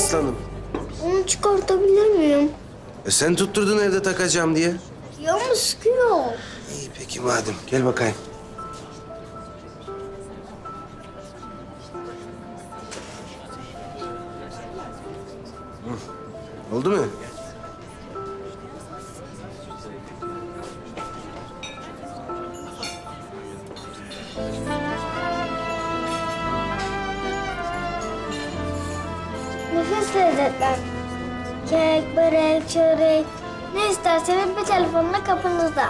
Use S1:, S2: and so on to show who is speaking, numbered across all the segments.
S1: aslanım.
S2: Onu çıkartabilir miyim?
S1: E sen tutturdun evde takacağım diye.
S2: Ya ama sıkıyor.
S1: İyi peki madem. Gel bakayım. Hı. Oldu mu?
S2: Nefis lezzetler. Kek, börek, çörek. Ne isterseniz bir telefonla kapınızda.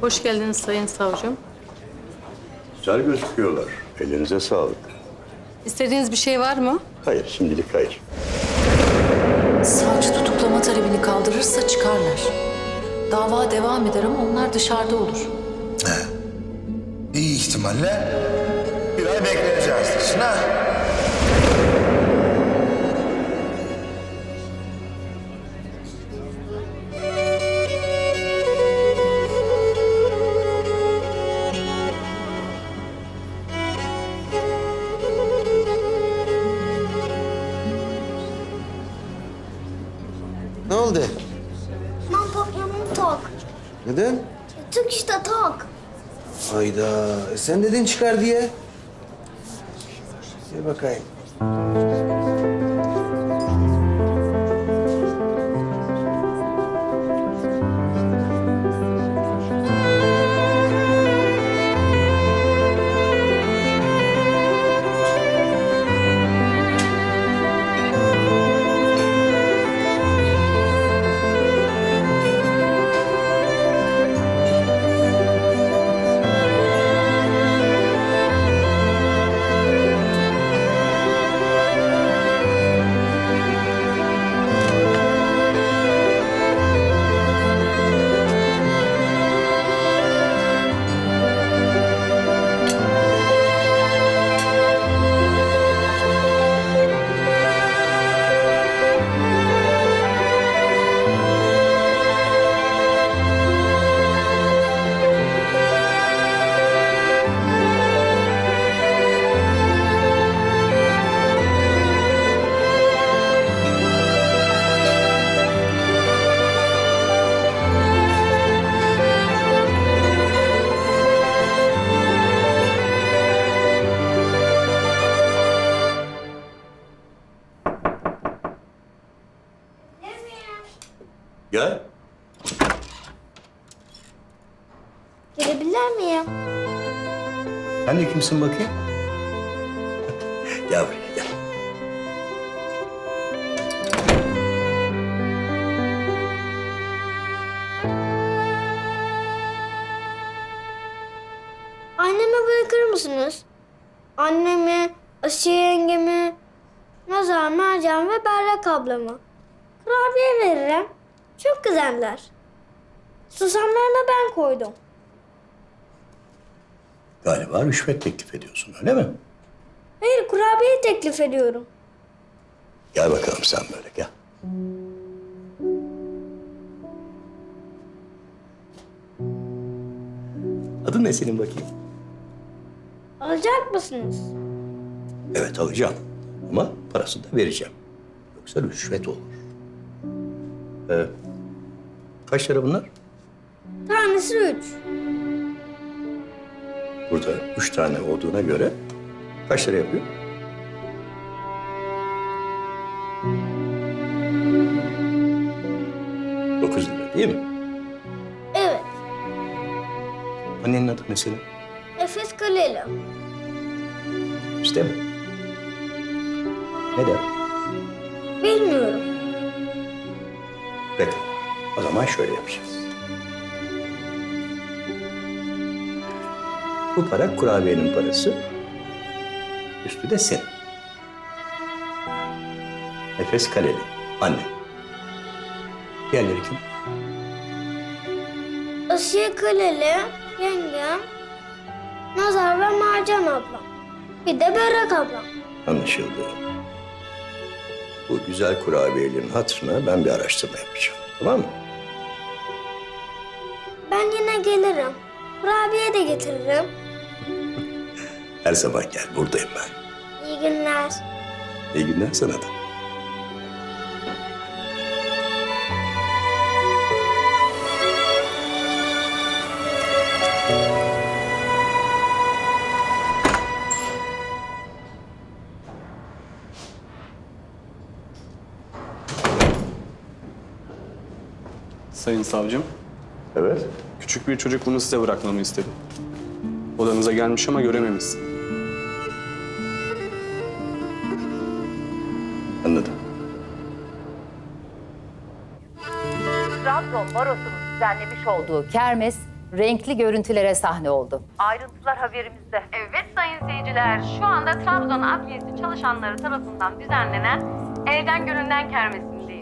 S3: Hoş geldiniz Sayın Savcım.
S4: Güzel gözüküyorlar. Elinize sağlık.
S3: İstediğiniz bir şey var mı?
S4: Hayır, şimdilik hayır.
S5: Savcı tutuklama talebini kaldırırsa çıkarlar. Dava devam eder ama onlar dışarıda olur.
S6: İyi ihtimalle bir ay bekleyeceğiz diyorsun ha?
S1: Neden?
S2: Tak işte tak.
S1: Hayda. E sen dedin çıkar diye. Gel bakayım.
S4: Gel.
S2: Girebilir miyim?
S4: Sen de kimsin bakayım? gel buraya, gel.
S2: Anneme bırakır mısınız? Annemi, Asiye yengemi, Nazar, Mercan ve Berrak ablamı. Kurabiye veririm. Çok güzeller. Susamlarını ben koydum.
S4: Galiba rüşvet teklif ediyorsun, öyle mi?
S2: Hayır, kurabiye teklif ediyorum.
S4: Gel bakalım sen böyle, gel. Adın ne senin bakayım?
S2: Alacak mısınız?
S4: Evet alacağım. Ama parasını da vereceğim. Yoksa rüşvet olur. Ee, kaç lira bunlar?
S2: Tanesi üç.
S4: Burada üç tane olduğuna göre kaç lira yapıyor? Dokuz lira değil mi?
S2: Evet,
S4: Annenin adı ne senin?
S2: Efes Kaleli.
S4: İşte mi? Neden?
S2: Bilmiyorum.
S4: Peki. O zaman şöyle yapacağız. Bu para kurabiyenin parası. Üstü de senin. Nefes Kaleli. Anne. Diğerleri kim?
S2: Asiye Kaleli, yengem, Nazar ve Mercan ablam. Bir de Berrak ablam.
S4: Anlaşıldı. Bu güzel kurabiyelerin hatırına ben bir araştırma yapacağım. Tamam mı?
S2: Gelirim. Kurabiye de getiririm.
S4: Her zaman gel. Buradayım ben.
S2: İyi günler.
S4: İyi günler sana da.
S7: Sayın savcım,
S4: Evet.
S7: küçük bir çocuk bunu size bırakmamı istedi. Odanıza gelmiş ama görememişsin.
S4: Anladım.
S8: Trabzon Barosu'nun düzenlemiş olduğu kermes renkli görüntülere sahne oldu. Ayrıntılar haberimizde.
S9: Evet sayın seyirciler, şu anda Trabzon Adliyesi çalışanları tarafından düzenlenen Elden Gönülden Kermesi'ndeyiz.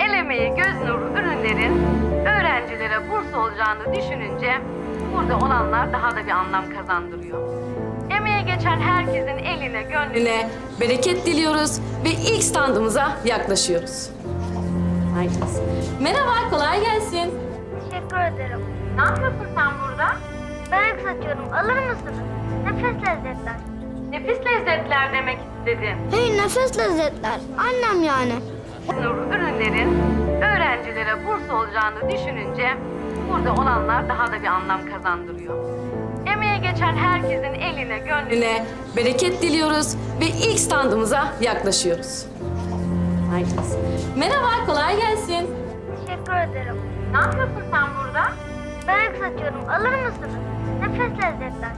S9: El emeği göz nuru ürünlerin öğrencilere burs olacağını düşününce burada olanlar daha da bir anlam kazandırıyor. Emeğe geçen herkesin eline, gönlüne
S3: bereket diliyoruz ve ilk standımıza yaklaşıyoruz. Herkes. Merhaba, kolay gelsin.
S2: Teşekkür ederim.
S9: Ne yapıyorsun sen burada?
S2: Berrak saçıyorum. Alır mısınız? Nefes lezzetler.
S9: Nefis lezzetler demek istedim.
S2: Hey nefes lezzetler. Annem yani.
S9: Nur ürünlerin öğrencilere burs olacağını düşününce burada olanlar daha da bir anlam kazandırıyor. Emeğe geçen herkesin eline, gönlüne
S3: bereket diliyoruz ve ilk standımıza yaklaşıyoruz. Herkes. Merhaba, kolay gelsin.
S2: Teşekkür ederim.
S9: ne yapıyorsun sen burada?
S2: Berrak saçıyorum. Alır mısınız? Nefes lezzetler.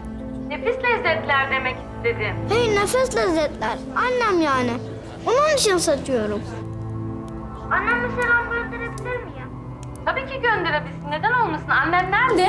S9: Nefis lezzetler demek istedim.
S2: Hey nefes lezzetler. Annem yani. Onun için saçıyorum. Anneme selam gönderebilir miyim?
S9: Tabii ki gönderebilirsin. Neden olmasın? Annen nerede?